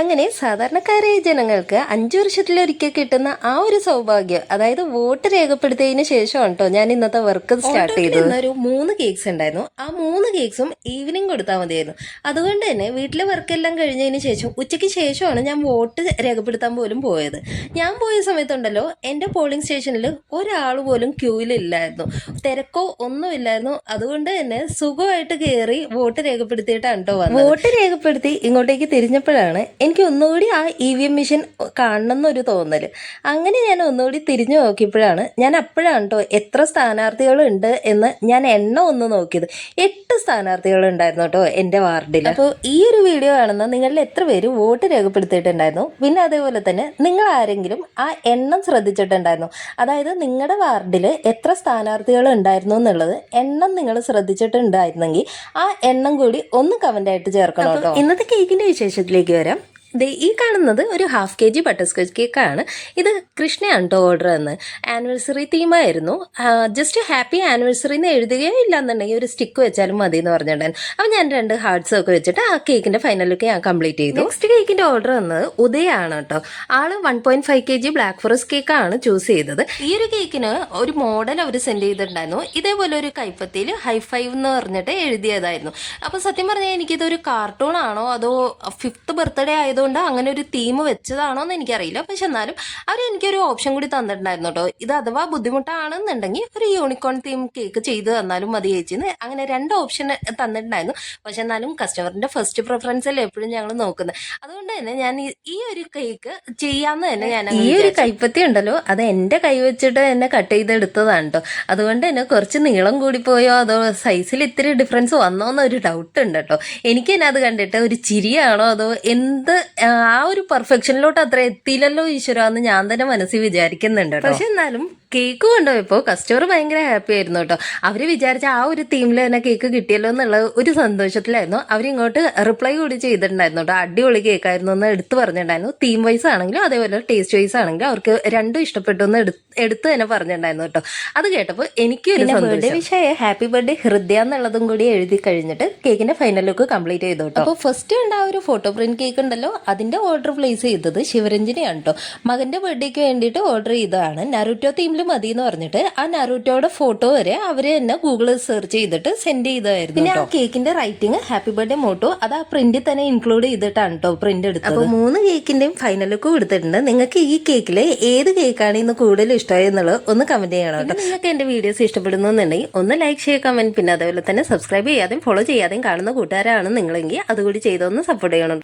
അങ്ങനെ സാധാരണക്കാരായ ജനങ്ങൾക്ക് അഞ്ചു വർഷത്തിലൊരിക്കൽ കിട്ടുന്ന ആ ഒരു സൗഭാഗ്യം അതായത് വോട്ട് രേഖപ്പെടുത്തിയതിന് ശേഷമാണ് കേട്ടോ ഞാൻ ഇന്നത്തെ വർക്ക് സ്റ്റാർട്ട് ചെയ്തത്. ഒരു മൂന്ന് കേക്ക്സ് ഉണ്ടായിരുന്നു. ആ മൂന്ന് കേക്ക്സും ഈവനിങ് കൊടുത്താൽ മതിയായിരുന്നു. അതുകൊണ്ട് തന്നെ വീട്ടിലെ വർക്കെല്ലാം കഴിഞ്ഞതിന് ശേഷം ഉച്ചയ്ക്ക് ശേഷമാണ് ഞാൻ വോട്ട് രേഖപ്പെടുത്താൻ പോലും പോയത്. ഞാൻ പോയ സമയത്തുണ്ടല്ലോ എന്റെ പോളിംഗ് സ്റ്റേഷനിൽ ഒരാൾ പോലും ക്യൂവിലില്ലായിരുന്നു തിരക്കോ ഒന്നുമില്ലായിരുന്നു അതുകൊണ്ട് തന്നെ സുഖമായിട്ട് കയറി വോട്ട് രേഖപ്പെടുത്തിയിട്ടാണ് കേട്ടോ വന്നത്. വോട്ട് രേഖപ്പെടുത്തി ഇങ്ങോട്ടേക്ക് തിരിഞ്ഞപ്പോഴാണ് എനിക്ക് ഒന്നുകൂടി ആ ഇ വി എം മെഷീൻ കാണണം എന്നൊരു തോന്നൽ അങ്ങനെ ഞാൻ ഒന്നുകൂടി തിരിഞ്ഞു നോക്കിയപ്പോഴാണ് ഞാൻ അപ്പോഴാണ് കേട്ടോ എത്ര സ്ഥാനാർത്ഥികളുണ്ട് എന്ന് ഞാൻ എണ്ണ ഒന്ന് നോക്കിയത്. എട്ട് സ്ഥാനാർത്ഥികൾ ഉണ്ടായിരുന്നു കേട്ടോ എന്റെ വാർഡിൽ അപ്പോൾ ഈ ഒരു വീഡിയോ കാണുന്ന നിങ്ങളിൽ എത്ര പേര് വോട്ട് രേഖപ്പെടുത്തിയിട്ടുണ്ടായിരുന്നു? പിന്നെ അതേപോലെ തന്നെ നിങ്ങൾ ആരെങ്കിലും ആ എണ്ണം ശ്രദ്ധിച്ചിട്ടുണ്ടായിരുന്നു? അതായത് നിങ്ങളുടെ വാർഡിൽ എത്ര സ്ഥാനാർത്ഥികൾ ഉണ്ടായിരുന്നു എന്നുള്ളത് എണ്ണം നിങ്ങൾ ശ്രദ്ധിച്ചിട്ടുണ്ടായിരുന്നെങ്കിൽ ആ എണ്ണം കൂടി ഒന്ന് കമന്റായിട്ട് ചേർക്കണം കേട്ടോ. ഇന്നത്തെ കേക്കിന്റെ വിശേഷത്തിലേക്ക് വരാം. ദേ ഈ കാണുന്നത് ഒരു half K G butter scotch കേക്കാണ് ഇത് കൃഷ്ണയാണ് കേട്ടോ ഓർഡർ എന്ന് ആനിവേഴ്സറി തീമായിരുന്നു ജസ്റ്റ് ഹാപ്പി ആനിവേഴ്സറി എന്ന് എഴുതുകയോ ഇല്ലാന്നുണ്ടെങ്കിൽ ഒരു സ്റ്റിക്ക് വെച്ചാലും മതി എന്ന് പറഞ്ഞിട്ടുണ്ടായിരുന്നു. അപ്പം ഞാൻ രണ്ട് ഹാർട്സ് ഒക്കെ വെച്ചിട്ട് ആ കേക്കിന്റെ ഫൈനലൊക്കെ ലുക്ക് ഞാൻ കംപ്ലീറ്റ് ചെയ്തു. നെക്സ്റ്റ് കേക്കിന്റെ ഓർഡർ വന്നത് ഉദയാണ് കേട്ടോ ആൾ one point five K G black forest കേക്കാണ് ചൂസ് ചെയ്തത്. ഈ ഒരു കേക്കിന് ഒരു മോഡൽ അവർ സെൻഡ് ചെയ്തിട്ടുണ്ടായിരുന്നു. ഇതേപോലെ ഒരു കൈപ്പത്തിയിൽ ഹൈ ഫൈവ് എന്ന് പറഞ്ഞിട്ട് എഴുതിയതായിരുന്നു. അപ്പോൾ സത്യം പറഞ്ഞാൽ എനിക്കിതൊരു കാർട്ടൂൺ ആണോ അതോ ഫിഫ്ത്ത് ബർത്ത്ഡേ ആയതുകൊണ്ട് അങ്ങനെ ഒരു തീം വെച്ചതാണോ എന്ന് എനിക്കറിയില്ല. പക്ഷെ എന്നാലും അവർ എനിക്കൊരു ഓപ്ഷൻ കൂടി തന്നിട്ടുണ്ടായിരുന്നു കേട്ടോ. ഇത് അഥവാ ബുദ്ധിമുട്ടാണെന്നുണ്ടെങ്കിൽ ഒരു യൂണിക്കോൺ തീം കേക്ക് ചെയ്ത് തന്നാലും മതി ചേച്ചിന്ന് അങ്ങനെ രണ്ട് ഓപ്ഷൻ തന്നിട്ടുണ്ടായിരുന്നു. പക്ഷെ എന്നാലും കസ്റ്റമറിന്റെ ഫസ്റ്റ് പ്രിഫറൻസ് അല്ലേ എപ്പോഴും ഞങ്ങൾ നോക്കുന്നത്. അതുകൊണ്ട് തന്നെ ഞാൻ ഈ- ഈ ഒരു കേക്ക് ചെയ്യാന്ന് തന്നെ ഞാൻ ഈ ഒരു കൈപ്പത്തി ഉണ്ടല്ലോ അത് എന്റെ കൈ വെച്ചിട്ട് എന്നെ കട്ട് ചെയ്തെടുത്തതാണ് കേട്ടോ. അതുകൊണ്ട് തന്നെ കുറച്ച് നീളം കൂടി പോയോ അതോ സൈസിൽ ഇത്തിരി ഡിഫറൻസ് വന്നോ എന്നൊരു ഡൗട്ട് ഉണ്ട് കേട്ടോ. എനിക്ക് തന്നെ അത് കണ്ടിട്ട് ഒരു ചിരിയാണോ അതോ എന്ത് ആ ഒരു പെർഫെക്ഷനിലോട്ട് അത്ര എത്തിയില്ലല്ലോ ഈശ്വര എന്ന് ഞാൻ തന്നെ മനസ്സിൽ വിചാരിക്കുന്നുണ്ട് പക്ഷെ എന്നാലും കേക്ക് കൊണ്ടുപോയപ്പോൾ കസ്റ്റമർ ഭയങ്കര ഹാപ്പി ആയിരുന്നു കേട്ടോ. അവർ വിചാരിച്ച ആ ഒരു തീമിൽ തന്നെ കേക്ക് കിട്ടിയല്ലോ എന്നുള്ള ഒരു സന്തോഷത്തിലായിരുന്നു. അവരിങ്ങോട്ട് റിപ്ലൈ കൂടി ചെയ്തിട്ടുണ്ടായിരുന്നു കേട്ടോ. അടിപൊളി കേക്കായിരുന്നു എന്ന് എടുത്തു പറഞ്ഞിട്ടുണ്ടായിരുന്നു. തീം വൈസ് ആണെങ്കിലും അതേപോലെ ടേസ്റ്റ് വൈസ് ആണെങ്കിലും അവർക്ക് രണ്ടും ഇഷ്ടപ്പെട്ടു എന്ന് എടുത്ത് തന്നെ പറഞ്ഞിട്ടുണ്ടായിരുന്നു കേട്ടോ. അത് കേട്ടപ്പോൾ എനിക്ക് ഒരു ബർത്ത്ഡേ വിഷയ ഹാപ്പി ബർത്ത്ഡേ ഹൃദയ എന്നുള്ളതും കൂടി എഴുതി കഴിഞ്ഞിട്ട് കേക്കിന്റെ ഫൈനൽ ലുക്ക് കംപ്ലീറ്റ് ചെയ്തു കേട്ടോ. അപ്പോൾ ഫസ്റ്റ് ഉണ്ട് ആ ഒരു ഫോട്ടോ പ്രിന്റ് കേക്ക് ഉണ്ടല്ലോ അതിന്റെ ഓർഡർ പ്ലേസ് ചെയ്തത് ശിവരഞ്ജനിയാണ് കേട്ടോ. മകന്റെ ബർത്ത്ഡേക്ക് വേണ്ടിയിട്ട് ഓർഡർ ചെയ്തതാണ്. നറുറ്റോ തീമിൽ മതി എന്ന് പറഞ്ഞിട്ട് ആ നറൂറ്റോയുടെ ഫോട്ടോ വരെ അവർ തന്നെ ഗൂഗിളിൽ സെർച്ച് ചെയ്തിട്ട് സെൻഡ് ചെയ്തായിരുന്നു പിന്നെ ആ കേക്കിന്റെ റൈറ്റിംഗ് ഹാപ്പി ബർത്ത്ഡേ മോട്ടോ അത് ആ പ്രിന്റിൽ തന്നെ ഇൻക്ലൂഡ് ചെയ്തിട്ടാണ് കേട്ടോ പ്രിന്റ് എടുത്തത്. അപ്പോൾ മൂന്ന് കേക്കിന്റെയും ഫൈനൽ ലുക്ക് കൊടുത്തിട്ടുണ്ട്. നിങ്ങൾക്ക് ഈ കേക്കിൽ ഏത് കേക്കാണ് ഇന്ന് കൂടുതൽ ഇഷ്ടമായി എന്നുള്ളത് ഒന്ന് കമന്റ് ചെയ്യണം കേട്ടോ. നിങ്ങൾക്ക് എന്റെ വീഡിയോസ് ഇഷ്ടപ്പെടുന്നു എന്നുണ്ടെങ്കിൽ ഒന്ന് ലൈക്ക് ചെയ്യുക കമന്റ് പിന്നെ അതേപോലെ തന്നെ സബ്സ്ക്രൈബ് ചെയ്യാതെയും ഫോളോ ചെയ്യാതെയും കാണുന്ന കൂട്ടുകാരാണ് നിങ്ങളെങ്കിൽ അതുകൂടി ചെയ്തൊന്ന് സപ്പോർട്ട് ചെയ്യണം.